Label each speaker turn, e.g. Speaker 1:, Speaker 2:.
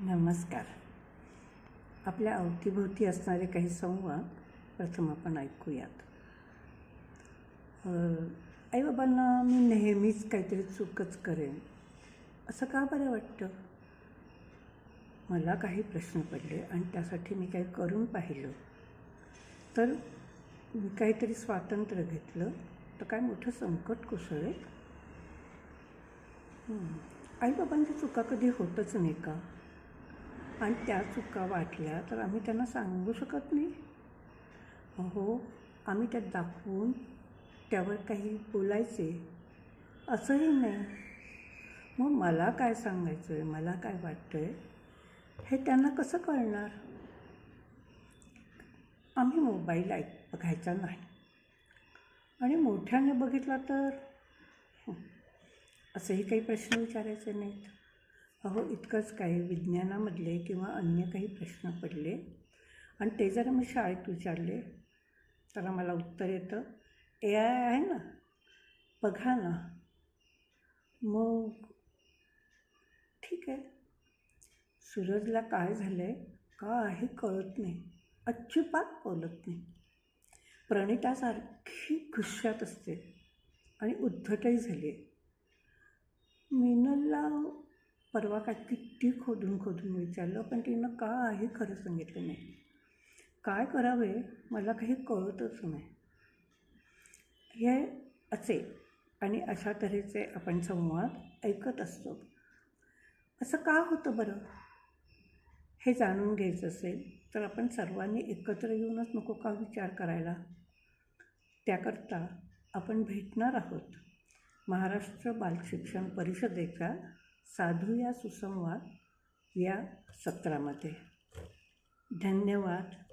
Speaker 1: नमस्कार. आपल्या अवतीभोवती असणारे काही संवाद प्रथम आपण ऐकूयात. आईबाबांना मी नेहमीच काहीतरी चूकच करेन असं का बरं वाटतं? मला काही प्रश्न पडले आणि त्यासाठी मी काही करून पाहिलं. तर मी काहीतरी स्वातंत्र्य घेतलं तर काय मोठं संकट कोसळेल? आईबाबांच्या चुका कधी होतच नाही का? आणि त्या चुका वाटल्या तर आम्ही त्यांना सांगू शकत नाही. हो आम्ही त्यात दाखवून त्यावर काही बोलायचे असंही नाही. मग मला काय सांगायचं आहे मला काय वाटतं आहे हे त्यांना कसं कळणार? आम्ही मोबाईल ऐक बघायचा नाही. आणि मोठ्याने बघितला तर? असेही काही प्रश्न विचारायचे नाहीत. अहो इतकंच काही विज्ञानामधले किंवा अन्य काही प्रश्न पडले. आणि ते जर मी शाळेत विचारले. तर मला उत्तर येतं. ए आय आहे ना? बघा ना. मग ठीक आहे. सूरजला काय झालं आहे का आहे कळत नाही. अजिबात बोलत नाही. प्रणितासारखी गुस्सात असते. आणि उद्धटही झाली आहे मीनलला परवा काय किती खोदून खोदून विचारलं पण तिनं का आहे खरं सांगितलं नाही. काय करावे मला काही कळतच नाही. हे असे आणि अशा तऱ्हेचे आपण संवाद ऐकत असतो. असं का होतं बरं? हे जाणून घ्यायचं असेल तर आपण सर्वांनी एकत्र येऊनच नको का विचार करायला? त्याकरता आपण भेटणार आहोत. महाराष्ट्र बालशिक्षण परिषदेच्या साधू या सुसंवाद या सत्रामध्ये. धन्यवाद.